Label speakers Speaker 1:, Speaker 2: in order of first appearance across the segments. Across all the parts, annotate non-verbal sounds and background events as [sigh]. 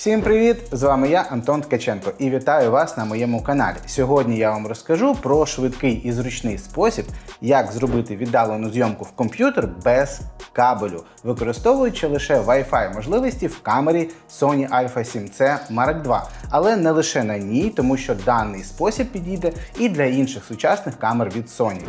Speaker 1: Всім привіт! З вами я, Антон Ткаченко, і вітаю вас на моєму каналі. Сьогодні я вам розкажу про швидкий і зручний спосіб, як зробити віддалену зйомку в комп'ютер без кабелю, використовуючи лише Wi-Fi можливості в камері Sony Alpha 7C Mark II, але не лише на ній, тому що даний спосіб підійде і для інших сучасних камер від Sony.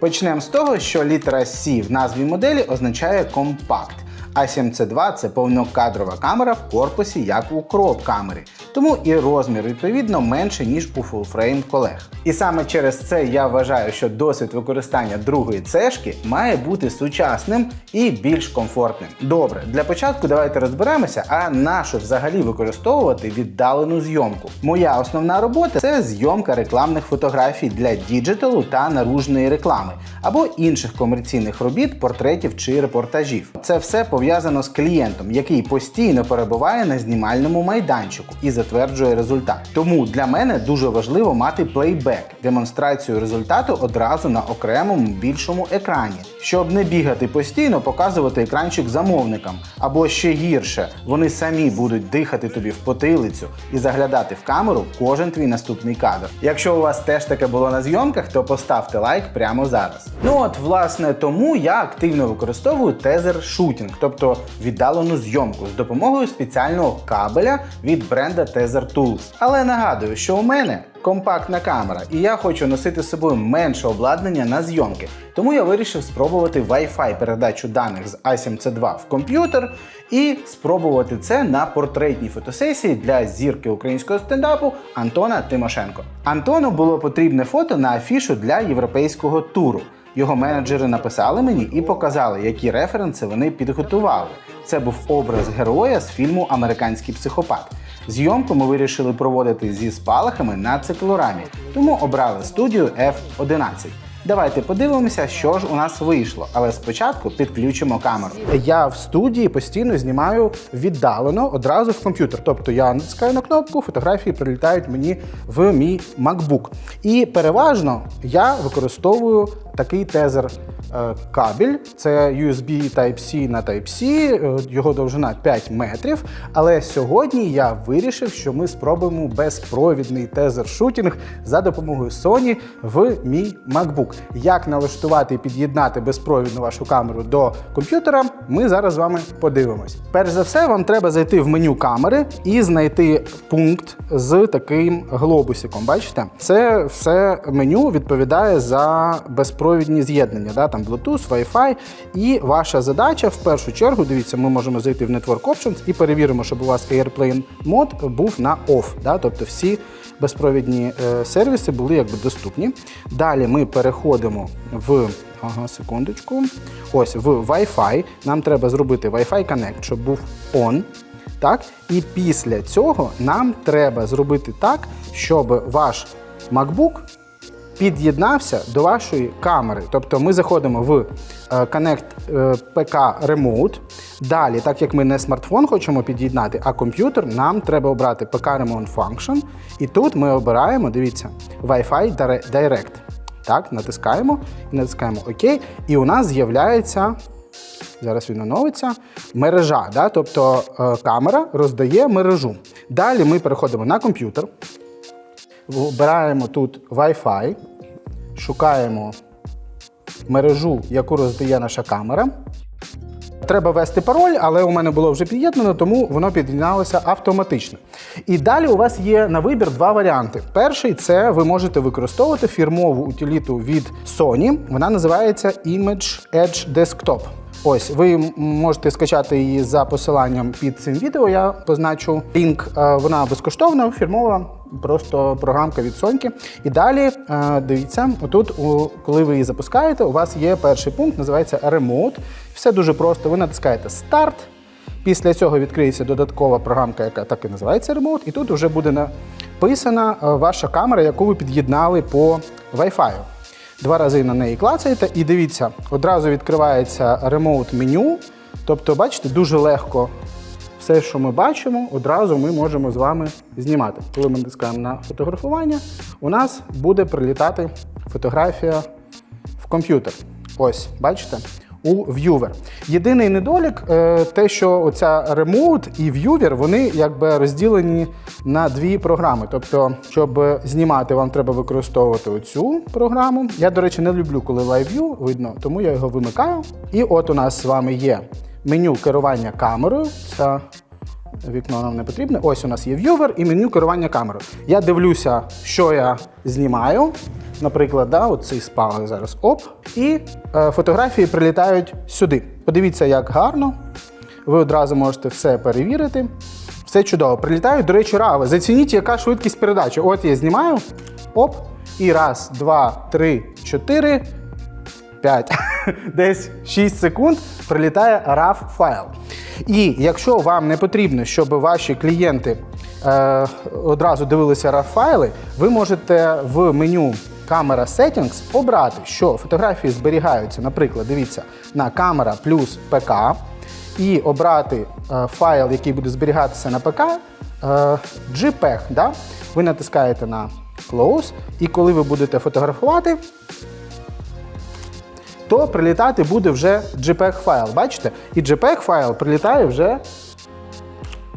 Speaker 1: Почнемо з того, що літера C в назві моделі означає компакт. А 7C2 це повнокадрова камера в корпусі, як у кроп камері, тому і розмір відповідно менше, ніж у фулфрейм колег. І саме через це я вважаю, що досвід використання другої цешки має бути сучасним і більш комфортним. Добре, для початку давайте розберемося, а на взагалі використовувати віддалену зйомку. Моя основна робота це зйомка рекламних фотографій для діджиталу та наружної реклами або інших комерційних робіт, портретів чи репортажів. Це все пов'язано з клієнтом, який постійно перебуває на знімальному майданчику і затверджує результат. Тому для мене дуже важливо мати плейбек, демонстрацію результату одразу на окремому більшому екрані, щоб не бігати постійно, показувати екранчик замовникам, або ще гірше, вони самі будуть дихати тобі в потилицю і заглядати в камеру кожен твій наступний кадр. Якщо у вас теж таке було на зйомках, то поставте лайк прямо зараз. Ну от, власне, тому я активно використовую тезер шутінг, тобто віддалену зйомку з допомогою спеціального кабеля від бренда Tether Tools. Але нагадую, що у мене компактна камера, і я хочу носити з собою менше обладнання на зйомки. Тому я вирішив спробувати Wi-Fi передачу даних з A7C2 в комп'ютер і спробувати це на портретній фотосесії для зірки українського стендапу Антона Тимошенко. Антону було потрібне фото на афішу для європейського туру. Його менеджери написали мені і показали, які референси вони підготували. Це був образ героя з фільму Американський психопат. Зйомку ми вирішили проводити зі спалахами на циклорамі, тому обрали студію F11. Давайте подивимося, що ж у нас вийшло, але спочатку підключимо камеру. Я в студії постійно знімаю віддалено одразу в комп'ютер. Тобто я натискаю на кнопку, фотографії прилітають мені в мій MacBook. І переважно я використовую такий тезер кабель. Це USB Type-C на Type-C, е, його довжина 5 метрів. Але сьогодні я вирішив, що ми спробуємо безпровідний тезер шутінг за допомогою Sony в мій MacBook. Як налаштувати і під'єднати безпровідну вашу камеру до комп'ютера, ми зараз з вами подивимось. Перш за все, вам треба зайти в меню камери і знайти пункт з таким глобусиком. Бачите, це все меню відповідає за безпровідні з'єднання, да? там Bluetooth, Wi-Fi. І ваша задача в першу чергу, дивіться, ми можемо зайти в Network Options і перевіримо, щоб у вас Airplane мод був на OFF, да? тобто всі безпровідні е, сервіси були якби доступні. Далі ми переходимо в ага, секундочку. Ось в Wi-Fi. Нам треба зробити Wi-Fi Connect, щоб був on. Так? І після цього нам треба зробити так, щоб ваш MacBook під'єднався до вашої камери. Тобто ми заходимо в е, Connect е, PK Remote. Далі, так як ми не смартфон хочемо під'єднати, а комп'ютер, нам треба обрати PK Remote Function. І тут ми обираємо, дивіться, Wi-Fi Direct. Так, натискаємо і натискаємо ОК. І у нас з'являється. Зараз він оновиться. Мережа, да? тобто е, камера роздає мережу. Далі ми переходимо на комп'ютер, вибираємо тут Wi-Fi, шукаємо мережу, яку роздає наша камера. Треба ввести пароль, але у мене було вже під'єднано, тому воно під'єдналося автоматично. І далі у вас є на вибір два варіанти. Перший це ви можете використовувати фірмову утиліту від Sony. Вона називається Image Edge Desktop. Ось, ви можете скачати її за посиланням під цим відео. Я позначу лінк. Е, Вона безкоштовна, фірмова, просто програмка від Соньки. І далі е, дивіться, отут, коли ви її запускаєте, у вас є перший пункт, називається Remote. Все дуже просто. Ви натискаєте Старт. Після цього відкриється додаткова програмка, яка так і називається Remote, і тут вже буде написана е, ваша камера, яку ви під'єднали по Wi-Fi. Два рази на неї клацаєте, і дивіться, одразу відкривається ремоут меню. Тобто, бачите, дуже легко все, що ми бачимо, одразу ми можемо з вами знімати. Коли ми натискаємо на фотографування, у нас буде прилітати фотографія в комп'ютер. Ось, бачите? У Viewer. Єдиний недолік е, те, що оця Remote і Viewer, вони якби розділені на дві програми. Тобто, щоб знімати, вам треба використовувати оцю програму. Я, до речі, не люблю, коли Live View видно, тому я його вимикаю. І от у нас з вами є меню керування камерою. Це Вікно нам не потрібне. Ось у нас є в'ювер і меню керування камерою. Я дивлюся, що я знімаю. Наприклад, да, от цей спалах зараз оп. І е, фотографії прилітають сюди. Подивіться, як гарно. Ви одразу можете все перевірити. Все чудово. Прилітають, до речі, рави. Зацініть, яка швидкість передачі. От я знімаю. Оп. І раз, два, три, чотири. 5, [laughs] десь 6 секунд прилітає RAW файл. І якщо вам не потрібно, щоб ваші клієнти е, одразу дивилися RAW файли, ви можете в меню камера Settings обрати, що фотографії зберігаються, наприклад, дивіться, на камера плюс ПК, і обрати е, файл, який буде зберігатися на ПК, е, JPEG. Да? Ви натискаєте на Close, і коли ви будете фотографувати, то прилітати буде вже JPEG файл. Бачите? І JPEG файл прилітає вже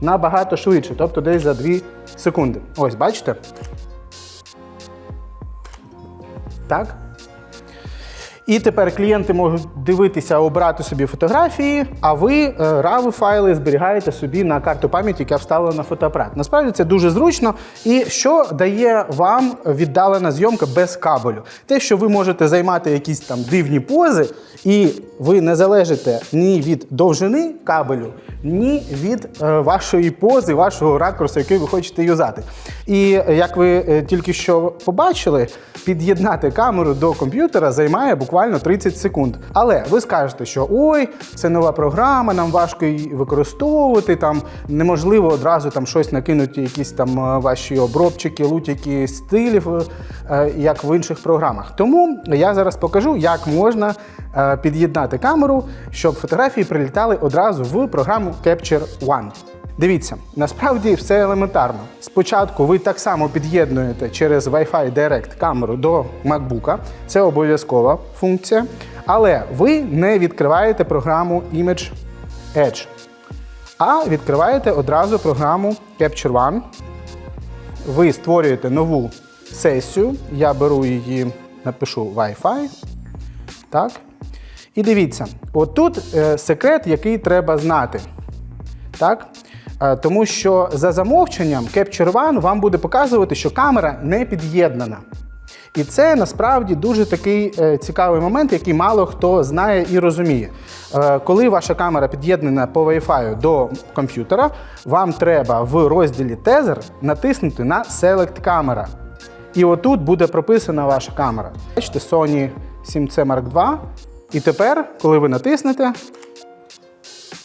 Speaker 1: набагато швидше, тобто десь за 2 секунди. Ось, бачите? Так. І тепер клієнти можуть дивитися, обрати собі фотографії, а ви raw файли зберігаєте собі на карту пам'яті, яка вставлена на фотоапарат. Насправді це дуже зручно. І що дає вам віддалена зйомка без кабелю? Те, що ви можете займати якісь там дивні пози, і ви не залежите ні від довжини кабелю, ні від е, вашої пози, вашого ракурсу, який ви хочете юзати. І як ви е, тільки що побачили, під'єднати камеру до комп'ютера займає буквально 30 секунд. Але ви скажете, що ой, це нова програма, нам важко її використовувати, там неможливо одразу там щось накинути, якісь там е, ваші обробчики, лутики стилів, е, як в інших програмах. Тому я зараз покажу, як можна е, під'єднати камеру, щоб фотографії прилітали одразу в програму Capture One. Дивіться, насправді все елементарно. Спочатку ви так само під'єднуєте через Wi-Fi Direct камеру до MacBook, це обов'язкова функція, але ви не відкриваєте програму Image Edge, а відкриваєте одразу програму Capture One. Ви створюєте нову сесію. Я беру її, напишу Wi-Fi. Так. І дивіться, отут е, секрет, який треба знати. Так? Е, Тому що за замовченням Capture One вам буде показувати, що камера не під'єднана. І це насправді дуже такий е, цікавий момент, який мало хто знає і розуміє. Е, коли ваша камера під'єднана по Wi-Fi до комп'ютера, вам треба в розділі Tether натиснути на Select Camera. І отут буде прописана ваша камера. Бачите, Sony 7C Mark II. І тепер, коли ви натиснете,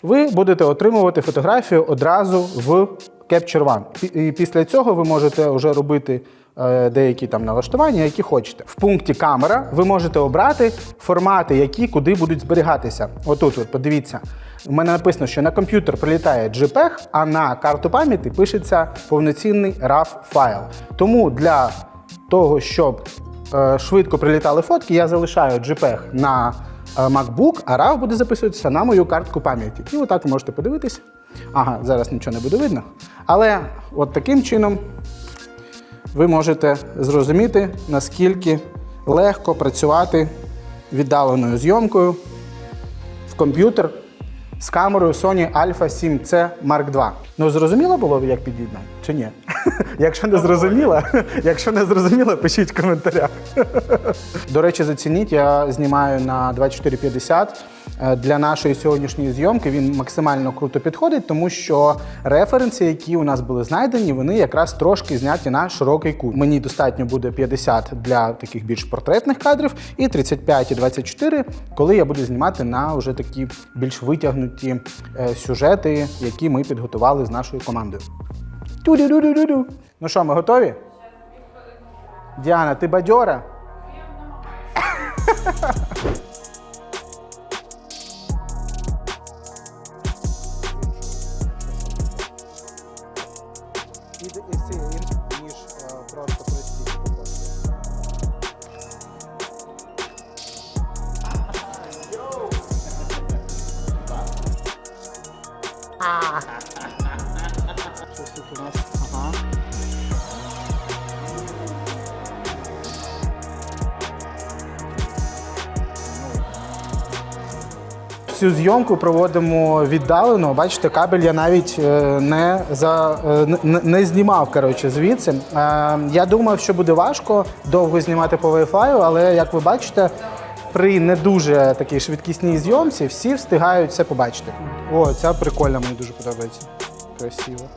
Speaker 1: ви будете отримувати фотографію одразу в Capture One. І після цього ви можете вже робити е, деякі там налаштування, які хочете. В пункті камера ви можете обрати формати, які куди будуть зберігатися. Отут, от, подивіться. У мене написано, що на комп'ютер прилітає JPEG, а на карту пам'яті пишеться повноцінний RAW файл. Тому для того, щоб е, швидко прилітали фотки, я залишаю JPEG на MacBook, а RAW буде записуватися на мою картку пам'яті. І отак ви можете подивитись. Ага, зараз нічого не буде видно. Але от таким чином ви можете зрозуміти, наскільки легко працювати віддаленою зйомкою в комп'ютер з камерою Sony Alpha 7C Mark II. Ну зрозуміло було, як під'єднати чи ні? Якщо не зрозуміло, [laughs] якщо не зрозуміло, пишіть в коментарях. До речі, зацініть, я знімаю на 2450. Е, Для нашої сьогоднішньої зйомки він максимально круто підходить, тому що референси, які у нас були знайдені, вони якраз трошки зняті на широкий кут. Мені достатньо буде 50 для таких більш портретних кадрів, і 35 і 24, коли я буду знімати на вже такі більш витягнуті е, сюжети, які ми підготували з нашою командою. Ту-ду-ду-ду-ду-ду. Ну що, ми готові? Діана, ти бадьора? І все інше. Щось. Цю зйомку проводимо віддалено. Бачите, кабель я навіть е, не, за, е, не, знімав коротше, звідси. Е, Я думав, що буде важко довго знімати по Wi-Fi, але як ви бачите, при не дуже такій швидкісній зйомці всі встигають все побачити. О, ця прикольна, мені дуже подобається. Красиво.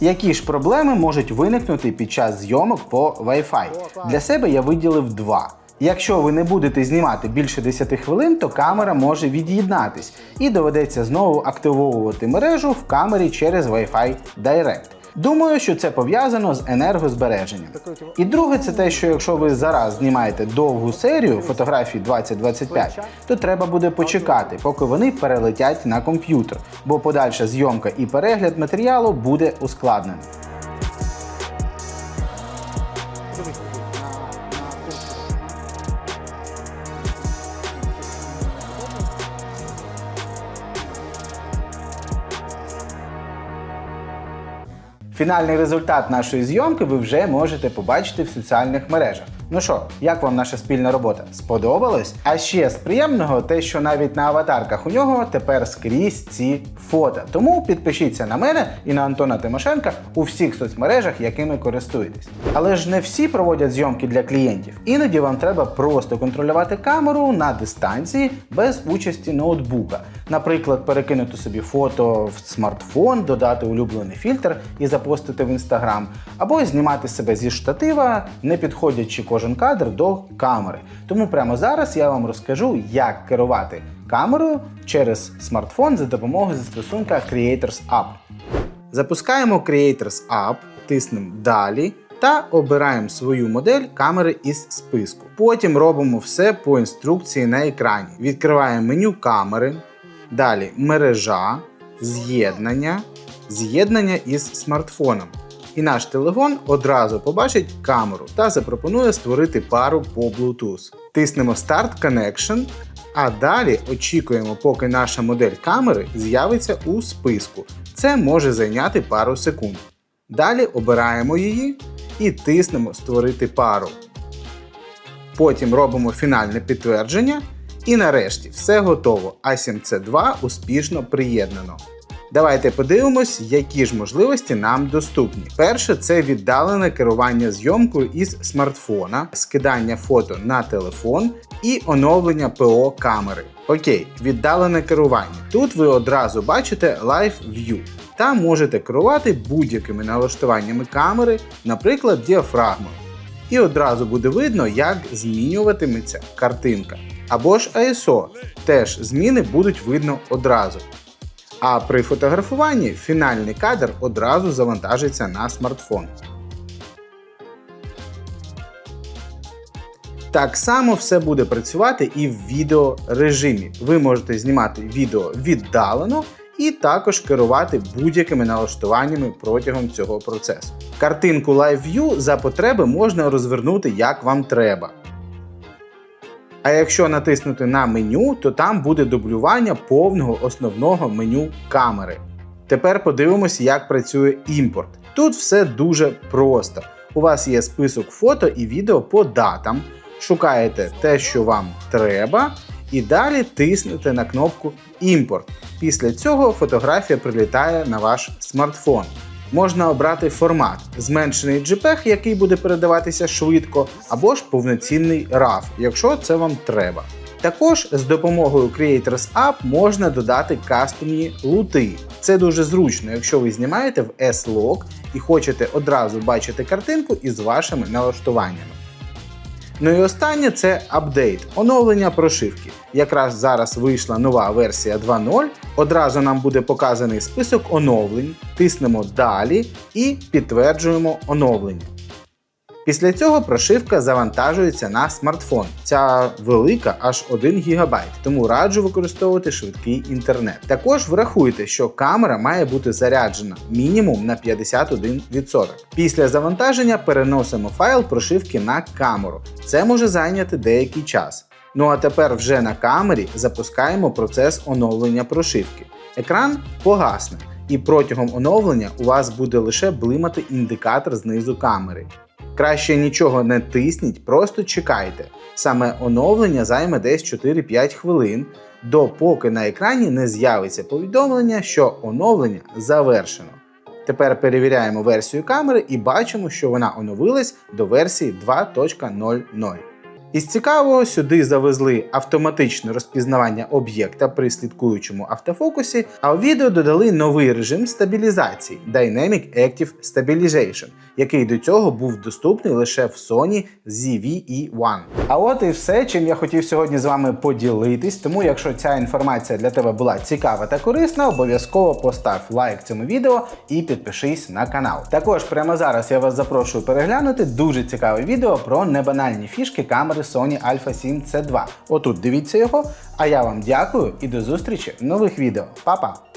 Speaker 1: Які ж проблеми можуть виникнути під час зйомок по Wi-Fi? Для себе я виділив два. Якщо ви не будете знімати більше 10 хвилин, то камера може від'єднатись і доведеться знову активовувати мережу в камері через Wi-Fi Direct. Думаю, що це пов'язано з енергозбереженням. І друге, це те, що якщо ви зараз знімаєте довгу серію фотографій 2025, то треба буде почекати, поки вони перелетять на комп'ютер, бо подальша зйомка і перегляд матеріалу буде ускладнений. Фінальний результат нашої зйомки ви вже можете побачити в соціальних мережах. Ну що, як вам наша спільна робота? Сподобалось? А ще з приємного те, що навіть на аватарках у нього тепер скрізь ці фото. Тому підпишіться на мене і на Антона Тимошенка у всіх соцмережах, якими користуєтесь. Але ж не всі проводять зйомки для клієнтів. Іноді вам треба просто контролювати камеру на дистанції без участі ноутбука. Наприклад, перекинути собі фото в смартфон, додати улюблений фільтр і запостити в інстаграм, або знімати себе зі штатива, не підходячи кожен кадр до камери. Тому прямо зараз я вам розкажу, як керувати камерою через смартфон за допомогою застосунка Creators App. Запускаємо Creators App, тиснемо Далі та обираємо свою модель камери із списку. Потім робимо все по інструкції на екрані. Відкриваємо меню камери, далі мережа, з'єднання, з'єднання із смартфоном. І наш телефон одразу побачить камеру та запропонує створити пару по Bluetooth. Тиснемо Start Connection, а далі очікуємо, поки наша модель камери з'явиться у списку. Це може зайняти пару секунд. Далі обираємо її і тиснемо Створити пару. Потім робимо фінальне підтвердження. І нарешті все готово. A7C2 успішно приєднано. Давайте подивимось, які ж можливості нам доступні. Перше це віддалене керування зйомкою із смартфона, скидання фото на телефон і оновлення ПО камери. Окей, віддалене керування. Тут ви одразу бачите Live View та можете керувати будь-якими налаштуваннями камери, наприклад, діафрагмою. І одразу буде видно, як змінюватиметься картинка. Або ж ISO, теж зміни будуть видно одразу. А при фотографуванні фінальний кадр одразу завантажиться на смартфон. Так само все буде працювати і в відеорежимі. Ви можете знімати відео віддалено і також керувати будь-якими налаштуваннями протягом цього процесу. Картинку Live View за потреби можна розвернути як вам треба. А якщо натиснути на меню, то там буде дублювання повного основного меню камери. Тепер подивимося, як працює імпорт. Тут все дуже просто. У вас є список фото і відео по датам. Шукаєте те, що вам треба, і далі тиснете на кнопку Імпорт. Після цього фотографія прилітає на ваш смартфон. Можна обрати формат зменшений JPEG, який буде передаватися швидко, або ж повноцінний RAW, якщо це вам треба. Також з допомогою Creators App можна додати кастомні лути. Це дуже зручно, якщо ви знімаєте в S-Log і хочете одразу бачити картинку із вашими налаштуваннями. Ну і останнє це апдейт, оновлення прошивки. Якраз зараз вийшла нова версія 2.0. Одразу нам буде показаний список оновлень, тиснемо Далі і підтверджуємо оновлення. Після цього прошивка завантажується на смартфон. Ця велика аж 1 ГБ, тому раджу використовувати швидкий інтернет. Також врахуйте, що камера має бути заряджена мінімум на 51%. Після завантаження переносимо файл прошивки на камеру. Це може зайняти деякий час. Ну а тепер вже на камері запускаємо процес оновлення прошивки. Екран погасне, і протягом оновлення у вас буде лише блимати індикатор знизу камери. Краще нічого не тисніть, просто чекайте. Саме оновлення займе десь 4-5 хвилин, допоки на екрані не з'явиться повідомлення, що оновлення завершено. Тепер перевіряємо версію камери і бачимо, що вона оновилась до версії 2.00. Із цікавого сюди завезли автоматичне розпізнавання об'єкта при слідкуючому автофокусі, а у відео додали новий режим стабілізації Dynamic Active Stabilization, який до цього був доступний лише в Sony ZV-E1. А от і все, чим я хотів сьогодні з вами поділитись. Тому, якщо ця інформація для тебе була цікава та корисна, обов'язково постав лайк цьому відео і підпишись на канал. Також прямо зараз я вас запрошую переглянути дуже цікаве відео про небанальні фішки камери Sony Alpha 7 C2. Отут дивіться його. А я вам дякую і до зустрічі в нових відео. Па-па!